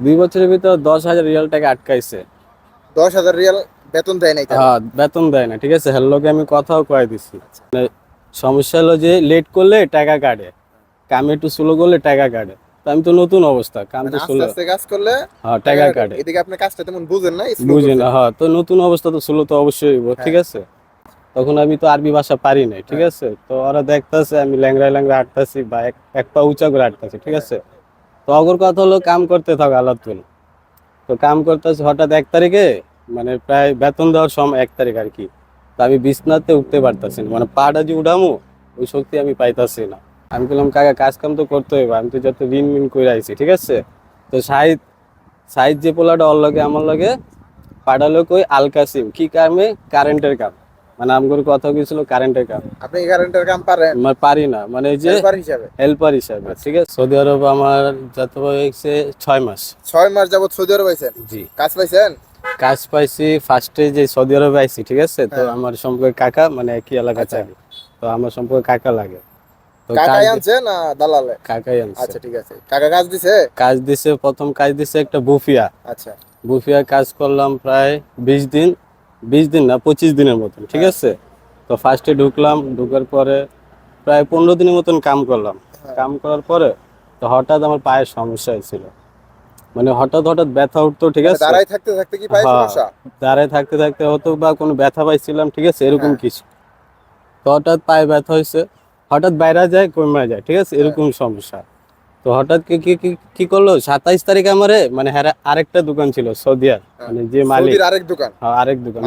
দুই বছরের ভিতর দশ হাজার রিয়াল টাকা আটকাইছে। দশ হাজার রিয়াল বেতন দেয় নাই হ্যাঁ বেতন দেয় না ঠিক আছে? হ্যালোকে আমি কথাও কয়ে দিছি। মানে সমস্যা হলো যে লেট করলে টাকা কাটে কামে একটু স্লো করলে টাকা কাটে। আমি তো নতুন অবস্থা কাম মানে তো স্লো আস্তে কাজ করলে হ্যাঁ টাকা কাটে। এদিকে আপনি কাজটা তেমন বুঝেন না slow বুঝি না হ্যাঁ তো নতুন অবস্থা তো স্লো তো অবশ্যই ঠিক হ্যাঁ। আছে? তখন আমি তো আরবি ভাষা পারি নাই ঠিক আছে? তো ওরা দেখতাছে আমি ল্যাংড়ায় ল্যাংড়া আটতাছি বা এক পা উঁচা করে আটতাছি ঠিক আছে? তো অগর কথা হলো কাম করতে থাকো আল্লাহ তুল তো কাম করতেছি হঠাৎ এক তারিখে মানে প্রায় বেতন দেওয়ার সময় এক তারিখ আর কি। তো আমি বিছনাতে উঠতে পারতাছি না মানে পাটা যে উঠামো, ওই শক্তি আমি পাইতাছি না। আমি বললাম, কাকা কাজ কাম তো করতে হইব, আমি তো যত ঋণ মিন করে আইছি, ঠিক আছে? তো সাইদ সাইদ যে পোলাটা ওর লগে, আমার লগে পাঠালো কই আল কাসিম কি কামে কারেন্টের কাম মানে আমগর কথা গেছিল কারেন্টের কাম। আপনি কারেন্টের কাম পারেন? আমার পারি না মানে এই যে হেল্পার হিসাবে। হেল্পার হিসাবে ঠিক আছে? সৌদি আরব আমার যত হয়েছে ছয় মাস। ছয় মাস যাবত সৌদি আরব পাইছেন জি। কাজ পাইছেন? কাজ পাইছি ফার্স্টে যে সৌদি আরবে আইছি ঠিক আছে? তো হ্যাঁ। আমার সম্পর্কে কাকা মানে একই এলাকা চাই তো আমার সম্পর্কে কাকা লাগে। কাকাই আনছে না দালালে? কাকাই আনছে। আচ্ছা ঠিক আছে। কাকা কাজ দিছে? কাজ দিছে প্রথম কাজ দিছে একটা বুফিয়া। আচ্ছা। বুফিয়া কাজ করলাম প্রায় বিশ দিন। বিশ দিন না পঁচিশ দিনের মতন ঠিক হ্যাঁ। আছে? তো ফার্স্টে ঢুকলাম ঢুকার পরে প্রায় পনেরো দিনের মতন কাম করলাম। হ্যাঁ। কাম করার পরে তো হঠাৎ আমার পায়ের সমস্যা হয়েছিল। মানে হঠাৎ হঠাৎ ব্যথা উঠতো ঠিক আছে? দাঁড়াই থাকতে থাকতে কি পায় হ্যাঁ। সমস্যা? দাঁড়ায় থাকতে থাকতে হতো বা কোনো ব্যথা পাইছিলাম ঠিক আছে? এরকম। কিছু। তো হঠাৎ পায়ে ব্যথা হয়েছে। হঠাৎ বাইরে যায় কমে যায় ঠিক আছে? এরকম সমস্যা। তো হঠাৎ কি কি কি- করল? সাতাইশ তারিখ আমারে মানে হ্যাঁ আরেকটা দোকান ছিল সৌদিয়ার মানে যে মালিক। আরেক দোকান। হ্যাঁ, আরেক দোকান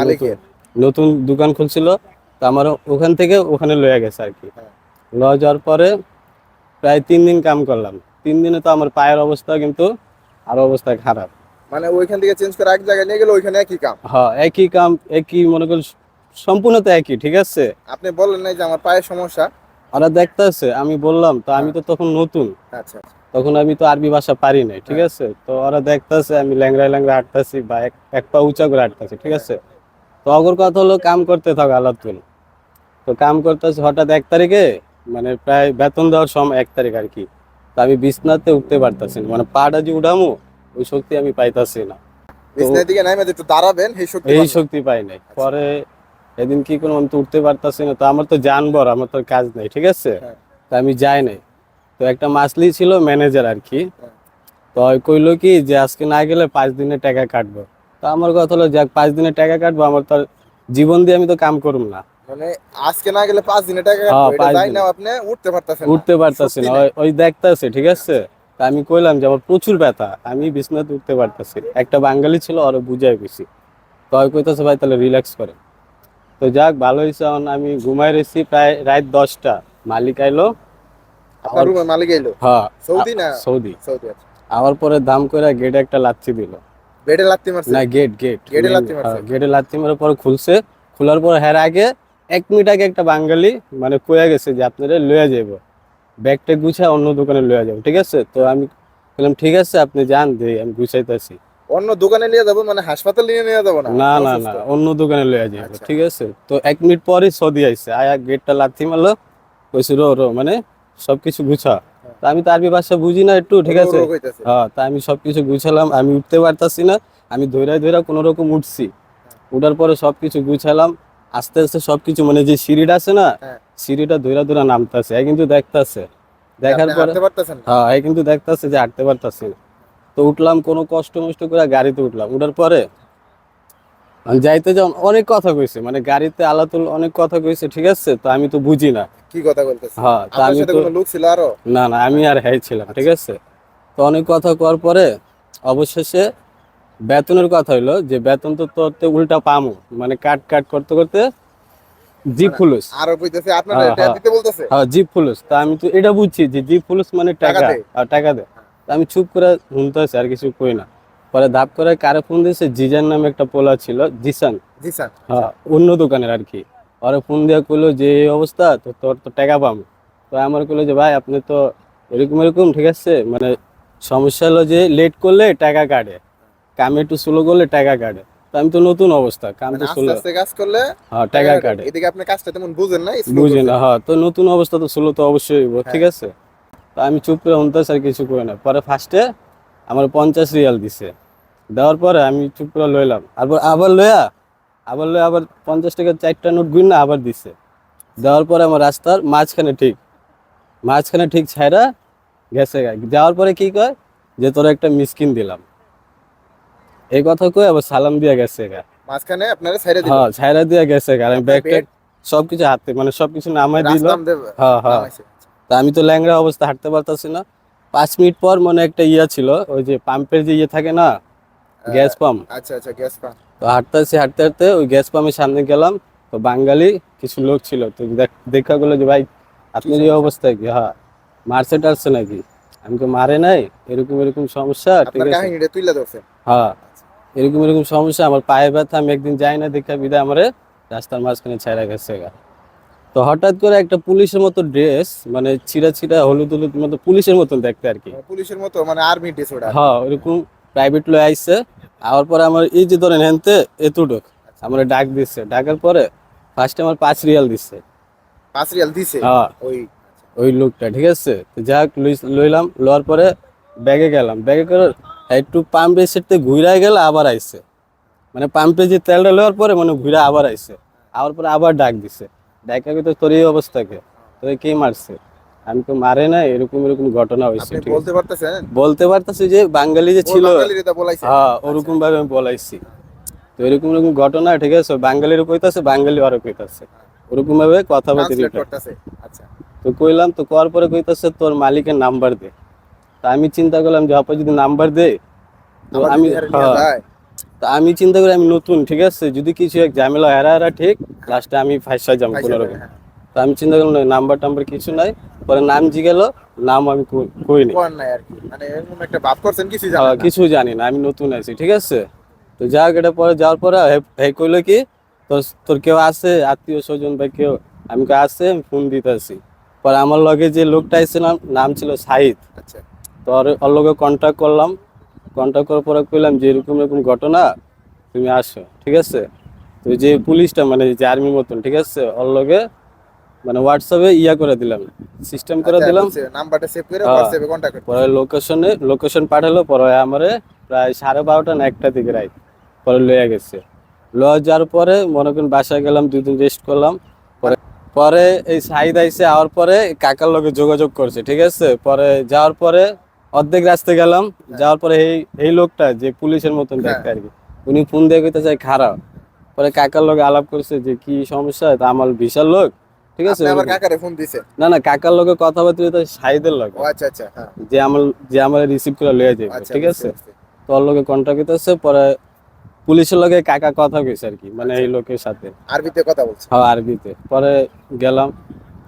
নতুন- দোকান খুলছিল তো আমার ওখান থেকে ওখানে লয়ে গেছে আর কি। হ্যাঁ। লয়ে যাওয়ার পরে প্রায় তিন দিন কাম করলাম। তিন দিনে তো আমার পায়ের অবস্থা কিন্তু আরও অবস্থা খারাপ। মানে ওইখান থেকে চেঞ্জ করে এক জায়গায় নিয়ে গেলে ওইখানে একই কাম। হ্যাঁ একই কাম একই মনে করেন সম্পূর্ণ তো একই ঠিক আছে? আপনি বললেন নাই যে আমার পায়ের সমস্যা। ওরা দেখতেছে আমি বললাম তো আমি তো তখন নতুন। আচ্ছা তখন আমি তো আরবি ভাষা পারি নাই ঠিক হ্যাঁ। আছে? তো ওরা দেখতেছে আমি ল্যাংরা ল্যাংরা আটতাছি বা এক পা উঁচা করে আটতাছি ঠিক আছে? তো অগর কথা হলো কাম করতে থাকো আল্লাহ তুল তো কাম করতেছি হঠাৎ এক তারিখে মানে প্রায় বেতন দেওয়ার সময় এক তারিখ আর কি। তো আমি বিছনাতে উঠতে পারতাছি না মানে পাটা যে উঠামো ওই শক্তি আমি পাইতাছি না। বিছনার দিকে নাইমে একটু দাঁড়াবেন এই শক্তি এই শক্তি পাই নাই। পরে এদিন কি কোনো আমি তো উঠতে পারতাছি না তো আমার তো জানবর আমার তো কাজ নাই ঠিক আছে? হ্যাঁ। তো আমি যাই নাই। তো একটা মাসলি ছিল ম্যানেজার আর কি। হ্যাঁ। তো কইলো কি যে আজকে না গেলে পাঁচ দিনের টাকা কাটবো। তো আমার কথা হলো যাক পাঁচ দিনের টাকা কাটবো আমার তো জীবন দিয়ে আমি তো কাম করব না। মানে আজকে না গেলে পাঁচ দিনে টাকা হ্যাঁ, কাটবো। দিনে। আপনি উঠতে পারতেছেন ওই- দেখতাছে ঠিক আছে? আমি কইলাম যে আমার প্রচুর ব্যথা আমি বিছনাতে উঠতে পারতাছি একটা বাঙালি ছিল ওরা বুঝাই গেছি তো কইতাছে ভাই তাহলে রিল্যাক্স করে তো যাক ভালো হয়েছে। আমি ঘুমাই রয়েছি প্রায় রাত দশটা। মালিক আইলো। মালিক এলো হ্যাঁ। সৌদি না? সৌদি। সৌদি আচ্ছা। আবার পরে দাম করে গেটে একটা লাচ্ছি দিল। লাত্তি মারছে? না গেট গেট গেটে লাথি মারছে? গেটে মারার পরে খুলছে। খোলার পর হ্যার আগে এক মিনিট আগে একটা বাঙালি মানে কয়ে গেছে যে আপনারা লয়ে যাব ব্যাগটা গুছা অন্য দোকানে লয়ে যাব ঠিক আছে? তো আমি বললাম ঠিক আছে আপনি যান দে আমি গুছাইতেছি। অন্য দোকানে নিয়ে যাব মানে হাসপাতাল নিয়ে নিয়ে যাব না। না না না অন্য দোকানে লয়ে যাব আচ্ছা। ঠিক আছে? তো এক মিনিট পরে সৌদি আইছে। আয়া গেটটা লাথি মারলো কইছে রো রো মানে সবকিছু গুছা। তা আমি তো আরবি ভাষা বুঝি না একটু ঠিক আছে? হ্যাঁ তা আমি সবকিছু গুছালাম আমি উঠতে পারতাছি না আমি ধৈরা ধৈরা কোনো রকম উঠছি। উঠার পরে সবকিছু গুছালাম আস্তে আস্তে সবকিছু মানে যে সিঁড়িটা আছে না হ্যাঁ। সিঁড়িটা ধৈরা ধৈরা নামতাছে কিন্তু দেখতাছে। দেখার পরে? হ্যাঁ কিন্তু দেখতাছে যে হাঁটতে পারতাছি। না তো উঠলাম কোনো কষ্ট মষ্ট করে গাড়িতে উঠলাম। উঠার পরে আমি যাইতে যাও অনেক কথা কইছে মানে গাড়িতে আলাতুল অনেক কথা কইছে ঠিক আছে? তো আমি তো বুঝি না। কি কথা বলতেছে? হ্যাঁ তা আমি তো লোক ছিল আরও? না না আমি আর হ্যাঁ ছিলাম ঠিক আছে? তো অনেক কথা কওয়ার পরে অবশেষে বেতনের কথা হইল যে বেতন তো তোর তো উল্টা পামু মানে কাট কাট করতে করতে জি ফুলুস। আরও কইতেছে আপনার হ্যাঁ, এটা হ্যাঁ। দিতে বলতেছে? হ্যাঁ জি ফুলুস। তা আমি তো এটা বুঝছি যে জি ফুলুস মানে টাকা আর টাকা দে। আমি চুপ করে শুনতে আছি আর কিছু কই না। পরে ধাপ করে কারে ফোন দিয়েছে? জিজান নামে একটা পোলা ছিল জিসান। জি স্যার হ্যাঁ অন্য দোকানের আর কি। ওরা ফোন দিয়ে কইলো যে এই অবস্থা তো তোর তো টাকা পাম। তো আমার কইলো যে ভাই আপনি তো এরকম এরকম ঠিক আছে? মানে সমস্যা হলো যে লেট করলে টাকা কাটে। কামে একটু স্লো করলে টাকা কাটে। তো আমি তো নতুন অবস্থা কাম মানে তো স্লো আস্তে কাজ করলে হ্যাঁ টাকা কাটে। এদিকে আপনি কাজটা তেমন বুঝেন না slow বুঝি করছেন। না হ্যাঁ তো নতুন অবস্থা তো স্লো তো অবশ্যই ঠিক আছে? তো আমি চুপ করে শুনতেছি আর কিছু করে না। পরে ফার্স্টে আমার পঞ্চাশ রিয়াল দিছে। দেওয়ার পরে আমি চুপ করে লইলাম। আবার আবার লইয়া আবার লইয়া আবার পঞ্চাশ টাকা চারটা নোট গুণ না আবার দিছে। দেওয়ার পরে আমার রাস্তার মাঝখানে ঠিক মাঝখানে ঠিক ছাইরা গেছে। যাওয়ার পরে কি কয়? যে তোর একটা মিসকিন দিলাম। এই কথা কই আবার সালাম দিয়ে গেছে গা। মাঝখানে আপনারা সাইডে দিবেন হ্যাঁ ছাইরা দিয়ে গেছে গা। আমি ব্যাগটা ব্যাগ? সবকিছু হাতে মানে সবকিছু নামাই দিল। রাস্তাম দেবে হ্যাঁ হ্যাঁ। তা আমি তো ল্যাংড়া অবস্থা হাঁটতে পারতাছি না। পাঁচ মিনিট পর মনে একটা ইয়া ছিল ওই যে পাম্পের যে ইয়ে থাকে না গ্যাস পাম্প। আচ্ছা আচ্ছা গ্যাস পাম্প। তো হাঁটতেছি হাঁটতে হাঁটতে ওই গ্যাস পাম্পের সামনে গেলাম। তো বাঙালি কিছু লোক ছিল তো দেখা গেলো যে ভাই আপনার এই অবস্থা কি? হ্যাঁ মারছে টারছে নাকি? আমি তো মারে নাই? এরকম এরকম সমস্যা ঠিক আছে? হ্যাঁ এরকম এরকম সমস্যা আমার পায়ে ব্যথা আমি একদিন যাই না দেখা বিদায় আমার রাস্তার মাঝখানে ছাইরা গেছে। তো হঠাৎ করে একটা পুলিশের মতো ড্রেস মানে ছিঁড়া ছিঁড়া হলুদ হলুদ মতো পুলিশের মতন দেখতে আর কি। পুলিশের মতো মানে আর্মি ড্রেস ওটা। হ্যাঁ ওরকম প্রাইভেট লয়ে আইছে। আওয়ার পরে আমার এই যে ধরেন হেনতে এতটুক আমার ডাক দিচ্ছে ডাকার পরে ফার্স্টে আমার পাঁচ রিয়াল দিচ্ছে পাঁচ রিয়াল দিছে? হ্যাঁ। ওই। ওই লোকটা ঠিক আছে? তো যাক লইলাম লওয়ার পরে ব্যাগে গেলাম। ব্যাগে করে একটু পাম্পের সেটতে ঘুরাই গেলে আবার আইছে। মানে পাম্পে যে তেলটা লওয়ার পরে মানে ঘুরে আবার আইছে। আবার পরে আবার ডাক দিছে। ডাকা তো তোর এই অবস্থাকে তোরে কে মারছে? আমি তো মারে না এরকম এরকম ঘটনা হয়েছে বলতে পারতেছেন? বলতে পারতাছি যে বাঙালি যে ছিল হ্যাঁ ওরকম ভাবে আমি বলাইছি। তো এরকম এরকম ঘটনা ঠিক আছে? বাঙালির কইতাছে বাঙালি আরও কইতাছে। ওরকম ভাবে করতেছে। আচ্ছা। তো কইলাম তো করার পরে কইতাছে তোর মালিকের নাম্বার দে। তা আমি চিন্তা করলাম যে আপা যদি নাম্বার দে তো আমি হ্যাঁ, তা আমি চিন্তা করি আমি নতুন ঠিক আছে? যদি কিছু এক ঝামেলা হেরা হেরা ঠিক লাস্টে আমি ফাইসা যাব কোনো রকম। তো আমি চিন্তা করলাম নাম্বার টাম্বার কিছু নাই। পরে নাম জিগেল নাম আমি কই- কইনি। কি। মানে কিছু জানেন না। কিছু জানি না আমি নতুন আছি ঠিক আছে? তো যা এটা পরে যাওয়ার পরে হে- কইলো কি তোর তোর কেউ আছে? আত্মীয় স্বজন বা কেউ? আমি কই আছে আমি ফোন দিতেছি। পরে আমার লগে যে লোকটা এসেছিলাম নাম ছিল সাহিদ। আচ্ছা। তো ওর ওর লগে কন্ট্যাক্ট করলাম। কন্ট্যাক্ট করার পরে কইলাম যে এরকম এরকম ঘটনা তুমি আসো ঠিক আছে? তো যে পুলিশটা মানে যে আর্মির মতন ঠিক আছে? ওর লগে মানে হোয়াটসঅ্যাপে ইয়া করে দিলাম সিস্টেম করে আচ্ছা, দিলাম। নাম্বারটা সেভ করে হ্যাঁ। হোয়াটসঅ্যাপে কন্টাক্ট করতে পরে লোকেশনে লোকেশন পাঠালো পরে আমারে প্রায় সাড়ে বারোটা না একটা দিকে রাইত পরে লয়ে গেছে। লয়ে যাওয়ার পরে মনে করেন বাসায় গেলাম দুই দিন রেস্ট করলাম। পরে পরে এই সাইদ আইসে আওয়ার পরে কাকার লগে যোগাযোগ করছে ঠিক আছে? পরে যাওয়ার পরে অর্ধেক রাস্তা গেলাম যাওয়ার পরে এই এই লোকটা যে পুলিশের মতন দেখতে আর কি। উনি ফোন দিয়ে কইতে চাই খারাপ। পরে কাকার লগে আলাপ করছে যে কি সমস্যা? তা আমার বিশাল লোক। ঠিক আছে? আবার কাকারে ফোন দিছে? না না কাকার লগে কথাবার্তা হইতো সাইদের লগে। ও আচ্ছা আচ্ছা হ্যাঁ। যে আমার যে আমার রিসিভ করে লয়ে যাবে আচ্ছা ঠিক আছে। তোর লগে কন্ট্যাক্ট হইতেছে পরে পুলিশের লগে কাকা কথা কইছে আর কি মানে এই লোকের সাথে। আরবিতে কথা বলছে? হ্যাঁ আরবিতে। পরে গেলাম।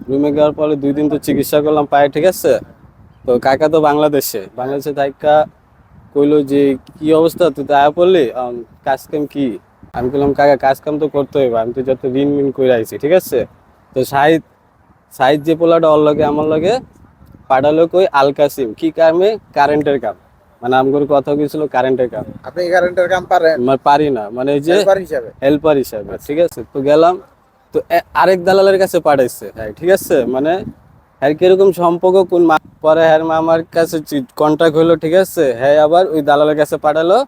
রুমে যাওয়ার পরে দুই দিন তো চিকিৎসা করলাম পায়ে ঠিক আছে? তো কাকা তো বাংলাদেশে। বাংলাদেশে থাকা কইলো যে কি অবস্থা? তুই তো আয়া পড়লি? কাজ কাম কি? আমি বললাম কাকা কাজ কাম তো করতে হবে আমি তো যত ঋণ মিন করে আইছি ঠিক আছে? তো সাহিদ সাহিদ যে পোলাটা ওর লগে আমার লগে পাঠালো কই আল কাসিম। কি কামে? কারেন্টের কাম। মানে আমগর কথা কইছিল কারেন্টের কাম। আপনি কারেন্টের কাম পারেন? মানে পারি না। মানে এই যে হেল্পার হিসাবে। হেল্পার হিসাবে ঠিক আছে? তো গেলাম। তো আরেক দালালের কাছে পাঠাইছে। হ্যাঁ ঠিক আছে? মানে হ্যাঁ কীরকম সম্পর্ক কোন মা- পরে হ্যাঁ মামার কাছে কন্ট্যাক্ট হলো ঠিক আছে? হ্যাঁ আবার ওই দালালের কাছে পাঠালো।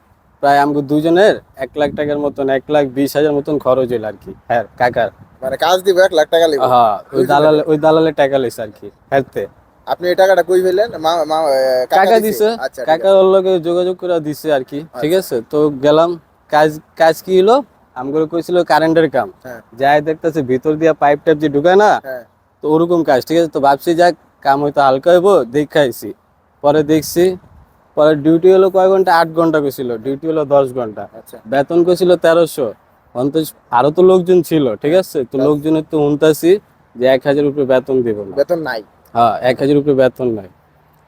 প্রায় আমাকে দুজনের এক লাখ টাকার মতন এক লাখ বিশ হাজার মতন খরচ হইল আর কি হ্যাঁ কাকার। মানে কাজ দিব এক লাখ টাকা লিখবে হ্যাঁ ওই দালালে ওই দালালে টাকা লইছে আর কি হ্যাঁ আপনি এই টাকাটা কই পেলেন কাকা দিছে? আচ্ছা ঠিক কাকা ওর লগে যোগাযোগ করে দিছে আর কি ঠিক আচ্ছা। আছে? তো গেলাম কাজ কাজ কি হলো আমগুলো কইছিল কারেন্টের কাম। হ্যাঁ। যাই দেখতেছে ভিতর দিয়া পাইপ টাইপ যে ঢুকায় না হ্যাঁ। তো ওরকম কাজ ঠিক আছে? তো ভাবছি যাক কাম হয়তো হালকা হইব দেখাইছি পরে দেখছি পরে ডিউটি হলো কয় ঘণ্টা? আট ঘণ্টা কইছিল। ডিউটি হলো দশ ঘণ্টা। আচ্ছা। বেতন কইছিল তেরোশো। অন্তত আরও তো লোকজন ছিল ঠিক আছে? তো লোকজনের তো উনতাছি যে এক হাজার উপরে বেতন দিব না। বেতন নাই। হ্যাঁ এক হাজার উপরে বেতন নাই।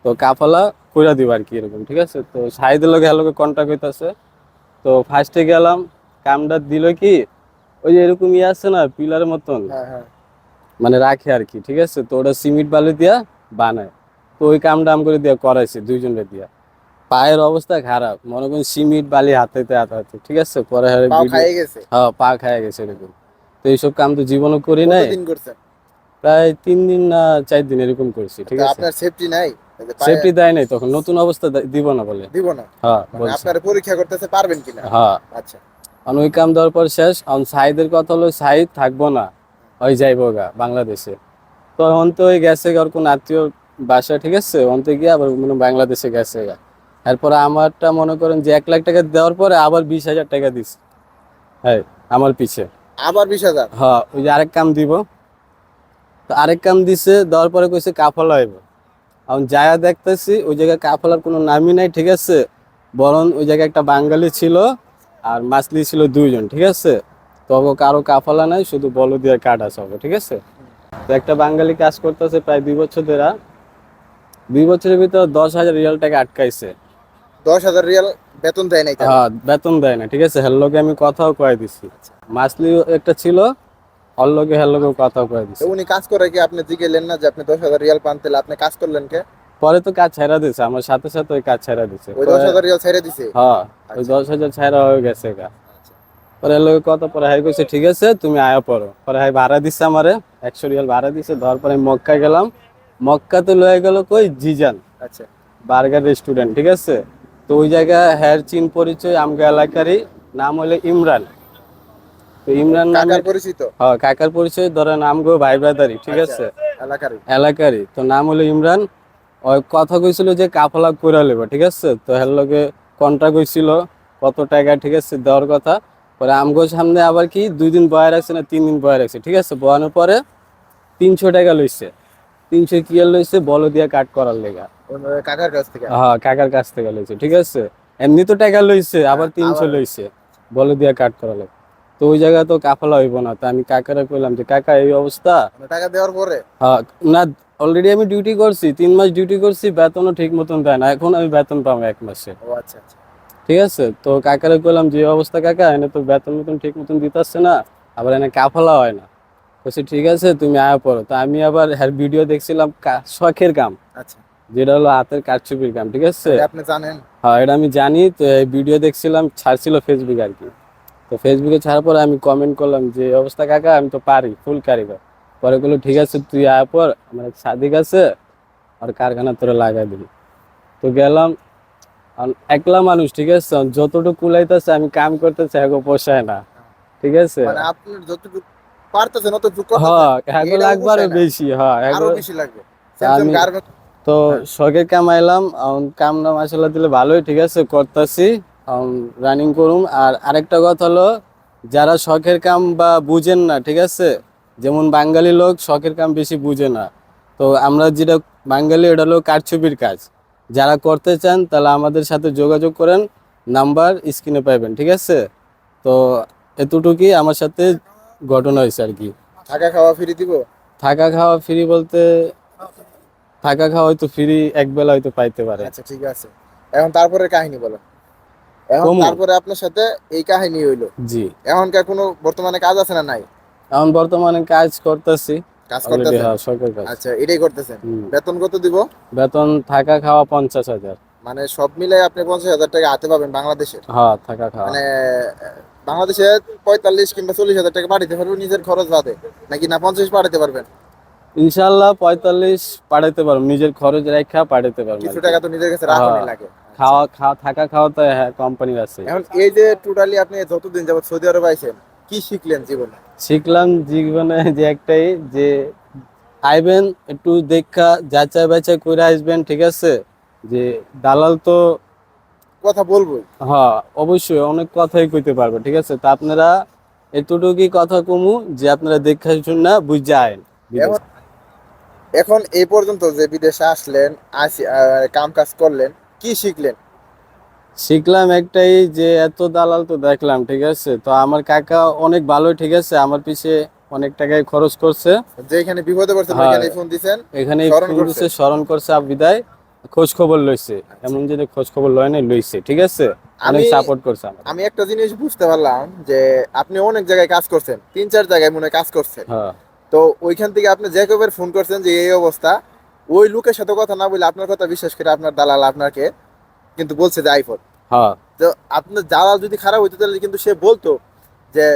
তো কাফালা কইরা দিব আর কি এরকম ঠিক আছে? তো সাইদের লগে হ্যালোকে কন্ট্যাক্ট হইতাছে। তো ফার্স্টে গেলাম কামটা দিল কি? ওই যে এরকম ইয়ে আছে না পিলারের মতন? হ্যাঁ হ্যাঁ। মানে রাখে আর কি ঠিক আছে? তো ওটা সিমেন্ট বালু দিয়া বানায়। তো ওই কামটা আম করে দিয়া করাইছে দুইজনের দিয়া। পায়ের অবস্থা খারাপ মনে করেন সিমেন্ট বালি হাতে হাতে হাতে ঠিক আছে? পরে হ্যাঁ পা খায় গেছে এরকম। তো এইসব কাম তো জীবনও করি নাই। প্রায় তিন দিন না চার দিন এরকম করছি ঠিক আছে? আপনার সেফটি নাই? সেফটি দেয় নাই তখন নতুন অবস্থা দিব না বলে। দিব না? হ্যাঁ মানে আপনারা পরীক্ষা করতেছে পারবেন কিনা? হ্যাঁ। আচ্ছা। আর ওই কাম দেওয়ার পর শেষ এখন সাইদের কথা হলো সাইদ থাকব না। ওই যাইবো গা বাংলাদেশে। তো অন্ত ওই গেছে ওর কোন আত্মীয় বাসা ঠিক আছে? অন্ত গিয়ে আবার মনে বাংলাদেশে গেছে গা। এরপরে আমারটা মনে করেন যে এক লাখ টাকা দেওয়ার পরে আবার বিশ হাজার টাকা দিস হ্যাঁ আমার পিছে। আবার বিশ হাজার? হ্যাঁ ওই যে আরেক কাম দিব। তো আরেক কাম দিছে দেওয়ার পরে কইছে কাফলা হইব। এখন যায়া দেখতেছি ওই জায়গায় কাফলার কোনো নামই নাই ঠিক আছে? বরং ওই জায়গায় একটা বাঙালি ছিল আর মাছলি ছিল দুইজন ঠিক আছে? তো কারও কাফলা নাই শুধু বলদিয়ার কাঠ আছে ওকে ঠিক আছে? তো একটা বাঙালি কাজ করতেছে প্রায় দুই বছর ধরে। দুই বছরের ভিতর দশ হাজার রিয়াল টাকা আটকাইছে। দশ হাজার রিয়াল বেতন দেয় তারা। হ্যাঁ বেতন দেয় না ঠিক আছে? হেল্লোকে আমি কথাও কয়ে দিছি। মাছলি একটা ছিল অল্লোকে হেল্লোকেও কথাও কয়ে দিছি। উনি কাজ করে কি আপনি জিগেলেন না যে আপনি দশ হাজার রিয়াল পান তাহলে আপনি কাজ করলেন কে? পরে তো কাজ ছেড়া দিছে আমার সাথে সাথে ওই কাজ ছেড়া দিছে। ওই দশ হাজার রিয়াল ছেড়ে দিছে? হ্যাঁ ওই দশ হাজার ছেড়া হয়ে গেছে গা। পরে লোক কত পরে হাই কইছে ঠিক আছে তুমি আয়া পড়ো। পরে হাই ভাড়া দিছে আমারে একশো রিয়াল ভাড়া দিছে ধর পরে মক্কা গেলাম। মক্কাতে লয়ে গেল কই? জিজান। আচ্ছা। বার্গার রেস্টুরেন্ট ঠিক আছে? তো ওই জায়গা হেয়ার চিন পরিচয় আমগা এলাকারই নাম হলো ইমরান। তো ইমরান নামে কাকার পরিচিত? হ্যাঁ কাকার পরিচয় ধরে নাম গো ভাই ব্রাদারি ঠিক আচ্ছা। আছে? এলাকারই। এলাকারই। তো নাম হলো ইমরান। ওই কথা কইছিল যে কাফলা করে নেবে ঠিক আছে? তো হের লগে কন্ট্রাক্ট হইছিল কত টাকা ঠিক আছে? দেওয়ার কথা। পরে আমগো সামনে আবার কি দুই দিন বয়া রাখছে না তিন দিন বয়া রাখছে ঠিক আছে? বয়ানোর পরে তিনশো টাকা লইছে। তিনশো কি আর লইছে? বল দিয়া কাট করার লেগা। কাকার কাছ থেকে? হ্যাঁ কাকার কাছ থেকে লইছে ঠিক আছে? এমনি তো টাকা লইছে আবার তিনশো লইছে বলে দিয়া কাট করা লাগে। তো ওই জায়গায় তো কাফলা হইব না তো আমি কাকারে কইলাম যে কাকা এই অবস্থা? মানে টাকা দেওয়ার পরে? হ্যাঁ না অলরেডি আমি ডিউটি করছি তিন মাস ডিউটি করছি বেতনও ঠিক মতন দেয় না এখন আমি বেতন পাবো এক মাসে। ও আচ্ছা আচ্ছা। ঠিক আছে? তো কাকারে কইলাম যে অবস্থা কাকা এনে তো বেতন মতন ঠিক মতন দিতেছে না আবার এনে কাফলা হয় না। বলছি ঠিক আছে তুমি আয়া পড়ো। তো আমি আবার হ্যার ভিডিও দেখছিলাম শখের কাম আচ্ছা। যেটা হলো হাতের কারচুপির কাম ঠিক আছে? আপনি জানেন? হ্যাঁ এটা আমি জানি তো এই ভিডিও দেখছিলাম ছাড়ছিল ফেসবুকে আর কি। তো ফেসবুকে ছাড়ার পরে আমি কমেন্ট করলাম যে অবস্থা কাকা আমি তো পারি ফুল কারিগর। পরে বলল ঠিক আছে তুই আয় পর আমার সাদিক আছে আর কারখানা তোরা লাগাই দিবি। তো গেলাম একলা মানুষ ঠিক আছে? যতটুকু কুলাইতেছে আমি কাম করতেছি এগো পোষায় না। ঠিক আছে? মানে আপনি যতটুকু পারতেছেন অতটুকু হ্যাঁ এগো লাগবে। বেশি হ্যাঁ এগো বেশি লাগবে। আমি- তো কামাইলাম কাম দিলে ভালোই ঠিক আছে? করতেছি রানিং করুম। আর আরেকটা কথা হলো যারা শখের কাম বা বুঝেন না ঠিক আছে? যেমন বাঙালি লোক শখের কাম বেশি বুঝে না। তো আমরা যেটা বাঙালি এটা হলো কারছবির কাজ। যারা করতে চান তাহলে আমাদের সাথে যোগাযোগ করেন নাম্বার স্ক্রিনে পাইবেন ঠিক আছে? তো এতটুকুই আমার সাথে ঘটনা হয়েছে আর কি। থাকা খাওয়া ফ্রি দিব? থাকা খাওয়া ফ্রি বলতে থাকা খাওয়া হয়তো ফ্রি এক বেলা হয়তো পাইতে পারে। আচ্ছা ঠিক আছে। এখন তারপরে কাহিনী বলো এখন তারপরে আপনার সাথে এই কাহিনী হইল। জি। এখনকার কোনো বর্তমানে কাজ আছে না নাই? এখন বর্তমানে কাজ করতেছি। কাজ করতেছেন? হ্যাঁ সরকার কাজ। আচ্ছা এটাই করতেছেন। বেতন কত দিব? বেতন থাকা খাওয়া পঞ্চাশ হাজার। মানে সব মিলে আপনি পঞ্চাশ হাজার টাকা হাতে পাবেন বাংলাদেশে হ্যাঁ থাকা খাওয়া। মানে বাংলাদেশে পঁয়তাল্লিশ কিংবা চল্লিশ হাজার টাকা পাঠাতে পারবেন নিজের খরচ বাদে। নাকি না পঞ্চাশ পাঠাতে পারবেন? ইনশাল্লাহ পঁয়তাল্লিশ পাঠাতে পারব নিজের খরচ রেখা পাঠাতে পারব কিছু টাকা তো নিজের কাছে রাখুনই হ্যাঁ। লাগে। খাওয়া খাওয়া থাকা খাওয়া তো হ্যাঁ কোম্পানির আছে। এখন এই যে টোটালি আপনি যতদিন যাবত সৌদি আরব আইছেন কি শিখলেন জীবনে? শিখলাম জীবনে যে একটাই যে আইবেন একটু দেখা যাচাই বাছাই করে আসবেন ঠিক আছে? যে দালাল তো কথা বলব হ্যাঁ অবশ্যই অনেক কথাই কইতে পারবে ঠিক আছে? তা আপনারা এতটুকুই কথা কমু যে আপনারা দেখা শুনে বুঝে আইন। এখন এই পর্যন্ত যে বিদেশে আসলেন আসি কাম কাজ করলেন কি শিখলেন? শিখলাম একটাই যে এত দালাল তো দেখলাম ঠিক আছে? তো আমার কাকা অনেক ভালো ঠিক আছে? আমার পিছে অনেক টাকায় খরচ করছে। যেখানে বিপদে পড়ছেন হ্যাঁ। ফোন দিছেন এখানে স্মরণ ফোন। দিছে, স্মরণ করছে বিদায়। খোঁজ খবর লইছে এমন যে খোঁজ খবর লয় নাই লইছে ঠিক আছে? অনেক আমি- সাপোর্ট করছে আমি একটা জিনিস বুঝতে পারলাম যে আপনি অনেক জায়গায় কাজ করছেন তিন চার জায়গায় মনে হয় কাজ করছেন। হ্যাঁ। তো ওইখান থেকে আপনি যে কবে ফোন করছেন যে এই অবস্থা ওই লোকের সাথে কথা না বলে আপনার কথা বিশ্বাস করে আপনার দালাল আপনাকে কিন্তু বলছে যে আইফোন হ্যাঁ। তো আপনার দালাল যদি খারাপ হইতো তাহলে কিন্তু সে বলতো যে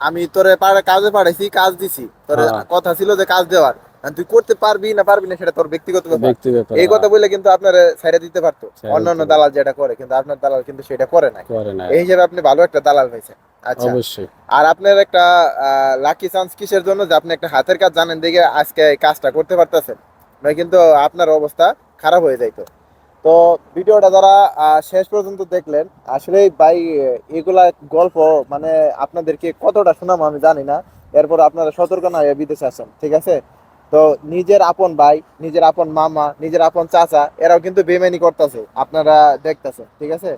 আমি তোরে কাজে পাঠাইছি কাজ দিছি। তোরে হ্যাঁ। কথা ছিল যে কাজ দেওয়ার। তুই করতে পারবি না পারবি না সেটা তোর ব্যক্তিগত ব্যাপার। এই কথা বলে কিন্তু আপনার সাইডে দিতে পারতো। অন্যান্য দালাল যেটা করে কিন্তু আপনার দালাল কিন্তু সেটা করে না এই হিসেবে আপনি ভালো একটা দালাল হয়েছে আচ্ছা। অবশ্যই। আর আপনার একটা লাকি চান্স কিসের জন্য যে আপনি একটা হাতের কাজ জানেন দেখে আজকে এই কাজটা করতে পারতেছেন? নয় কিন্তু আপনার অবস্থা খারাপ হয়ে যাইতো। তো ভিডিওটা যারা শেষ পর্যন্ত দেখলেন আসলে ভাই এগুলা গল্প মানে আপনাদেরকে কতটা শোনাবো আমি জানি না। এরপর আপনারা সতর্ক না হয়ে বিদেশে আসেন ঠিক আছে? তো নিজের আপন ভাই, নিজের আপন মামা, নিজের আপন চাচা, এরাও কিন্তু বেমানি করতেছে, আপনারা দেখতেছেন, ঠিক আছে?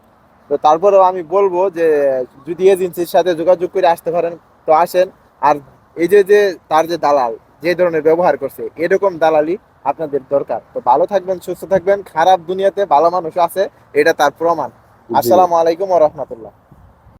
তো তারপরেও আমি বলব যে, যদি এজেন্সির সাথে যোগাযোগ করে আসতে পারেন, তো আসেন। আর এই যে যে তার যে দালাল, যে ধরনের ব্যবহার করছে, এরকম দালালি আপনাদের দরকার। তো ভালো থাকবেন সুস্থ থাকবেন খারাপ দুনিয়াতে ভালো মানুষ আছে এটা তার প্রমাণ। আসসালামু আলাইকুম ওয়া রাহমাতুল্লাহ।